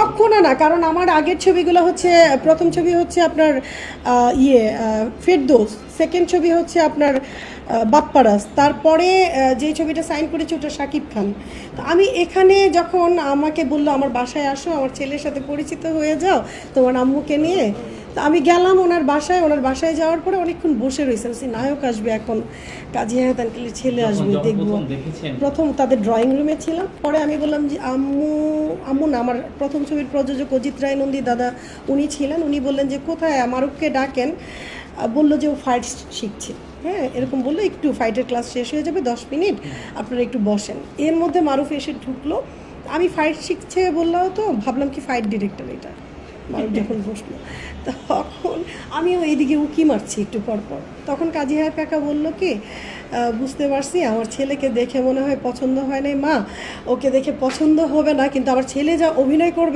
তখনও না, কারণ আমার আগের ছবিগুলো হচ্ছে, প্রথম ছবি হচ্ছে আপনার ইয়ে ফেরদোস সেকেন্ড ছবি হচ্ছে আপনার বাপ্পারাস, তারপরে যে ছবিটা সাইন করেছে ওটা শাকিব খান। তো আমি এখানে যখন আমাকে বলল, আমার বাসায় আসো, আমার ছেলের সাথে পরিচিত হয়ে যাও, তোমার আম্মুকে নিয়ে তো আমি গেলাম ওনার বাসায় ওনার বাসায় যাওয়ার পরে অনেকক্ষণ বসে রয়েছে বলছি, নায়ক আসবে এখন কাজী হায়াত আঙ্কেলের ছেলে আসবে দেখব। প্রথম তাদের ড্রয়িং রুমে ছিলাম। পরে আমি বললাম যে আম্মু আম্মু না আমার প্রথম ছবির প্রযোজক অজিত রায় নন্দী দাদা উনি ছিলেন। উনি বললেন যে কোথায়? মারুফকে ডাকেন। বলল যে ও ফাইট শিখছে। হ্যাঁ এরকম বলল একটু ফাইটের ক্লাস শেষ হয়ে যাবে দশ মিনিট আপনারা একটু বসেন। এর মধ্যে মারুফ এসে ঢুকলো। আমি ফাইট শিখছে বললাম তো ভাবলাম কি ফাইট ডিরেক্টর এটা। মারুফ যখন বসল। তখন আমিও এইদিকে উকি মারছি একটু পর পর। তখন কাজী হায় কাকা বলল, কি? বুঝতে পারছি, আমার ছেলেকে দেখে মনে হয় পছন্দ হয় নাই। মা, ওকে দেখে পছন্দ হবে না, কিন্তু আমার ছেলে যা অভিনয় করবে